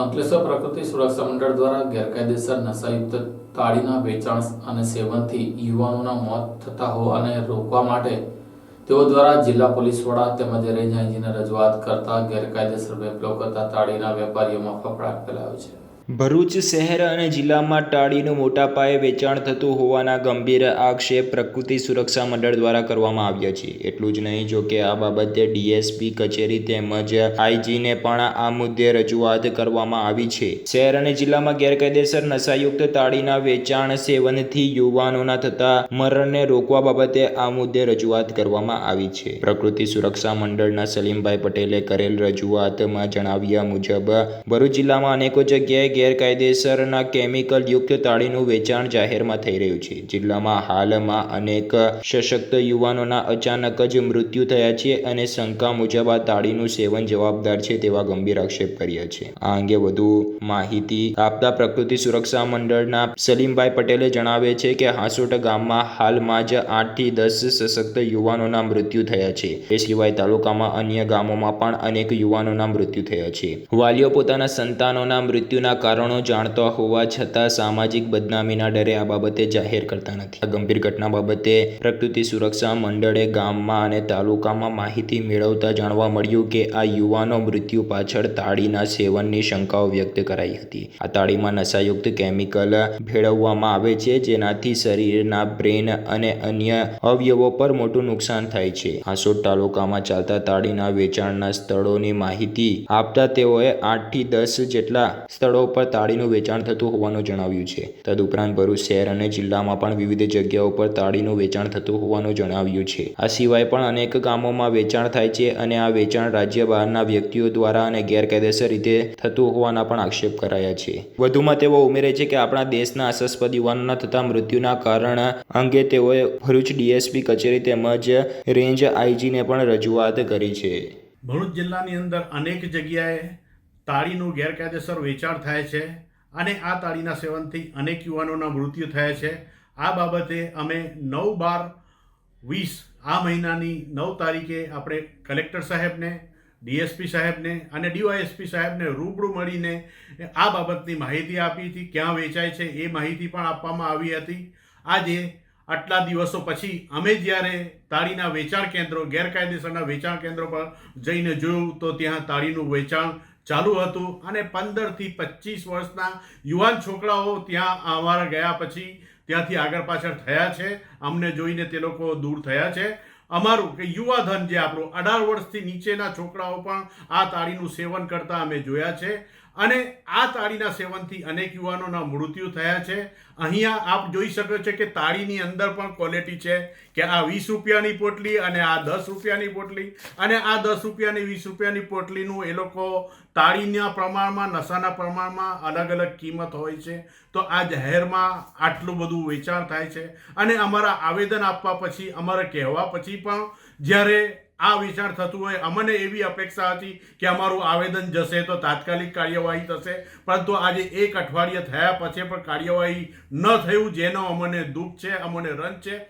અંકલેશ્વર પ્રકૃતિ સુરક્ષા મંડળ દ્વારા ગેરકાયદેસર નશાયુક્ત તાળીના વેચાણ અને સેવનથી યુવાનોના મોત થતા હોવાને રોકવા માટે તેઓ દ્વારા જિલ્લા પોલીસ વડા તેમજ રેન્જ આઈજીને રજૂઆત કરતા ગેરકાયદેસર વેપલો કરતા તાળીના વેપારીઓમાં ફફડાટ ફેલાયો છે. ભરૂચ શહેર અને જિલ્લામાં ટાળીનું મોટા પાયે વેચાણ થતું હોવાના ગંભીર આક્ષેપ પ્રકૃતિ સુરક્ષા મંડળ દ્વારા કરવામાં આવ્યા છે. એટલું જ નહીં, જો કે આ બાબતે ડીએસપી કચેરી તેમજ આઈજીને પણ આ મુદ્દે રજૂઆત કરવામાં આવી છે. શહેર અને જિલ્લામાં ગેરકાયદેસર નશાયુક્ત તાળીના વેચાણ સેવનથી યુવાનોના થતા મરણને રોકવા બાબતે આ મુદ્દે રજૂઆત કરવામાં આવી છે. પ્રકૃતિ સુરક્ષા મંડળના સલીમભાઈ પટેલે કરેલ રજૂઆતમાં જણાવ્યા મુજબ, ભરૂચ જિલ્લામાં અનેકો જગ્યાએ ગેરકાયદેસરના કેમિકલ યુક્ત તાળીનું વેચાણ જાહેરમાં થઈ રહ્યું છે. જિલ્લામાં હાલમાં અનેક સશક્ત યુવાનોના અચાનક જ મૃત્યુ થયા છે અને શંકા મુજબ આ તાળીનું સેવન જવાબદાર છે તેવા ગંભીર આક્ષેપ કર્યા છે. આ અંગે વધુ માહિતી આપતા પ્રકૃતિ સુરક્ષા મંડળના સલીમભાઈ પટેલે જણાવે છે કે હાસોટ ગામમાં હાલમાં જ આઠથી દસ સશક્ત યુવાનોના મૃત્યુ થયા છે. એ સિવાય તાલુકામાં અન્ય ગામોમાં પણ અનેક યુવાનોના મૃત્યુ થયા છે. વાલીઓ પોતાના સંતાનોના મૃત્યુના કારણો જાણતા હોવા છતાં સામાજિક બદનામીના ડરે આ બાબતે જાહેર કરતા નથી. આ ગંભીર ઘટના બાબતે પ્રકૃતિ સુરક્ષા મંડળે ગામમાં અને તાલુકામાં માહિતી મેળવતા જાણવા મળ્યું કે આ યુવાનો મૃત્યુ પાછળ તાળીના સેવનની શંકાઓ વ્યક્ત કરાઈ હતી. આ તાળીમાં નશાયુક્ત કેમિકલ ભેળવવામાં આવે છે, જેનાથી શરીરના બ્રેન અને અન્ય અવયવો પર મોટું નુકસાન થાય છે. હાસોટ તાલુકામાં ચાલતા તાળીના વેચાણના સ્થળોની માહિતી આપતા તેઓએ આઠથી દસ જેટલા સ્થળો પર તાળીનું વેચાણ થતું હોવાનું જણાવ્યું છે. તદુપરાંત ભરૂચ શહેર અને જિલ્લામાં પણ વિવિધ જગ્યાઓ પર તાળીનું વેચાણ થતું હોવાનું જણાવ્યું છે. આ સિવાય પણ અનેક ગામોમાં વેચાણ થાય છે અને આ વેચાણ રાજ્ય બહારના વ્યક્તિઓ દ્વારા અને ગેરકાયદેસર રીતે થતું હોવાના પણ આક્ષેપ કરાયા છે. વધુમાં તેઓ ઉમેરે છે કે આપણા દેશના આશાસ્પદ યુવાનોના થતા મૃત્યુના કારણ અંગે તેઓએ ભરૂચ ડીએસપી કચેરી તેમજ રેન્જ આઈજીને પણ રજૂઆત કરી છે. ભરૂચ જિલ્લાની અંદર અનેક જગ્યાએ તાળીનું ગેરકાયદેસર વેચાણ થાય છે અને આ તાળીના સેવનથી અનેક યુવાનોના મૃત્યુ થયા છે. આ બાબતે અમે નવ બાર વીસ આ મહિનાની નવ તારીખે આપણે કલેક્ટર સાહેબને, ડીએસપી સાહેબને અને ડીવાયએસપી સાહેબને રૂબરૂ મળીને આ બાબતની માહિતી આપી હતી, ક્યાં વેચાય છે એ માહિતી પણ આપવામાં આવી હતી. આજે આટલા દિવસો પછી અમે જ્યારે તાળીના વેચાણ કેન્દ્રો, ગેરકાયદેસરના વેચાણ કેન્દ્રો પર જઈને જોયું તો ત્યાં તાળીનું વેચાણ ચાલુ હતું અને પંદરથી પચીસ વર્ષના યુવાન છોકરાઓ ત્યાં અમારા ગયા પછી ત્યાંથી આગળ પાછળ થયા છે. અમને જોઈને તે લોકો દૂર થયા છે. અમારું કે યુવાધન જે આપણું અઢાર વર્ષથી નીચેના છોકરાઓ પણ આ તાળીનું સેવન કરતા અમે જોયા છે. અને આ તાળીના સેવનથી અનેક યુવાનોના મૃત્યુ થયા છે. અહીંયા આપ જોઈ શકો છો કે તાળીની અંદર પણ ક્વોલિટી છે કે આ વીસ રૂપિયાની પોટલી અને આ દસ રૂપિયાની પોટલી અને આ દસ રૂપિયાની વીસ રૂપિયાની પોટલીનું એ લોકો તાળીના પ્રમાણમાં, નશાના પ્રમાણમાં અલગ અલગ કિંમત હોય છે. તો આ જાહેરમાં આટલું બધું વેચાણ થાય છે. અને અમારા આવેદન આપવા પછી, અમારે કહેવા પછી પણ જ્યારે આ વિચાર થતું હોય. અમને એવી અપેક્ષા હતી કે અમારું આવેદન જશે તો તાત્કાલિક કાર્યવાહી થશે. પરંતુ આજે એક અઠવાડિયે થયા પછી પણ કાર્યવાહી ન થયું, જેનો અમને દુઃખ છે, અમને રંજ છે.